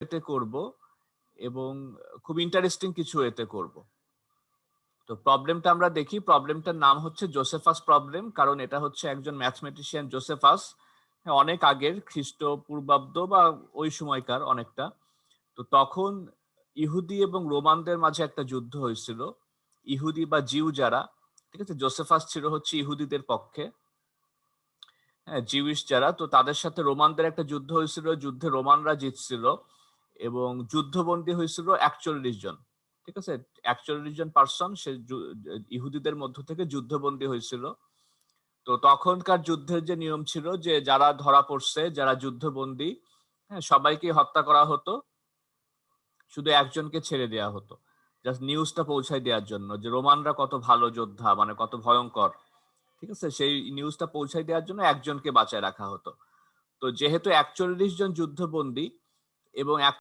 এতে করব এবং খুব ইন্টারেস্টিং কিছু এতে করব। তো প্রবলেমটা আমরা দেখি। প্রবলেমটার নাম হচ্ছে জোসেফাস প্রবলেম কারণ এটা হচ্ছে একজন ম্যাথমেটিশিয়ান জোসেফাস অনেক আগের খ্রিস্ট, পূর্বাব্দ বা ওই সময়কার অনেকটা। তো তখন ইহুদি এবং রোমানদের মাঝে একটা যুদ্ধ হয়েছিল। ইহুদি বা জিউ যারা, ঠিক আছে জোসেফাস ছিল হচ্ছে ইহুদিদের পক্ষে। হ্যাঁ জিউইশ যারা, তো তাদের সাথে রোমানদের একটা যুদ্ধ হয়েছিল। যুদ্ধে রোমানরা জিতছিল। এবং যুদ্ধবন্দী হয়েছিল একচল্লিশ জন। ঠিক আছে? একচল্লিশ জন পার্সন সে ইহুদিদের মধ্য থেকে যুদ্ধবন্দী হয়েছিল। তো তখনকার যুদ্ধের যে নিয়ম ছিল যে, যারা ধরা পড়ছে, যারা যুদ্ধবন্দী হ্যাঁ সবাইকে হত্যা করা হতো। শুধু একজনকে ছেড়ে দেওয়া হতো। জাস্ট নিউজটা পৌঁছায় দেওয়ার জন্য যে, রোমানরা কত ভালো যোদ্ধা মানে কত ভয়ঙ্কর। ঠিক আছে? সেই নিউজটা পৌঁছায় দেওয়ার জন্য একজনকে বাঁচায় রাখা হতো। তো যেহেতু একচল্লিশ জন যুদ্ধবন্দী এবং